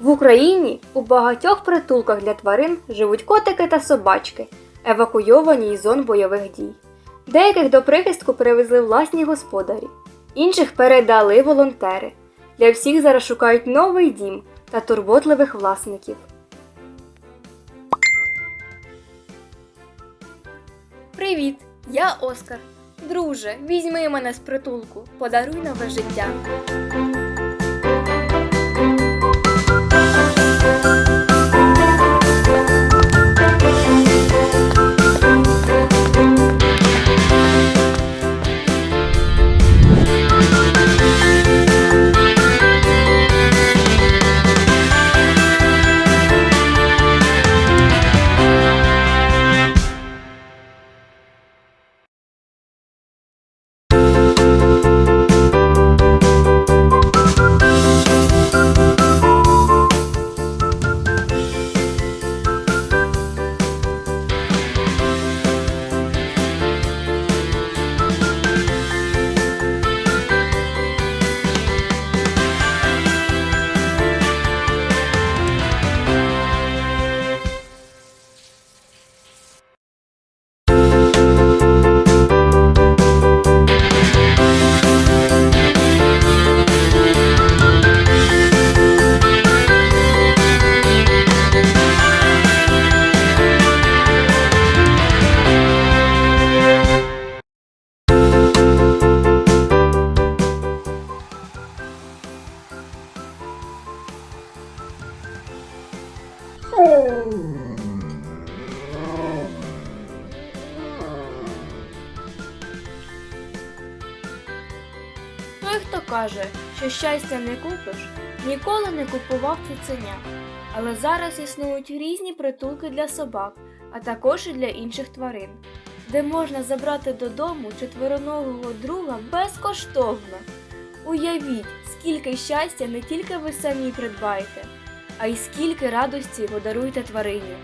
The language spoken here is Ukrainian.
В Україні у багатьох притулках для тварин живуть котики та собачки, евакуйовані із зон бойових дій. Деяких до прихистку привезли власні господарі, інших передали волонтери. Для всіх зараз шукають новий дім та турботливих власників. Привіт! Я Оскар. Друже, візьми мене з притулку, подаруй нове життя. Той, хто каже, що щастя не купиш, ніколи не купував цуценя. Але зараз існують різні притулки для собак, а також і для інших тварин, де можна забрати додому четвероногого друга безкоштовно. Уявіть, скільки щастя не тільки ви самі придбаєте, а й скільки радості подаруєте тварині.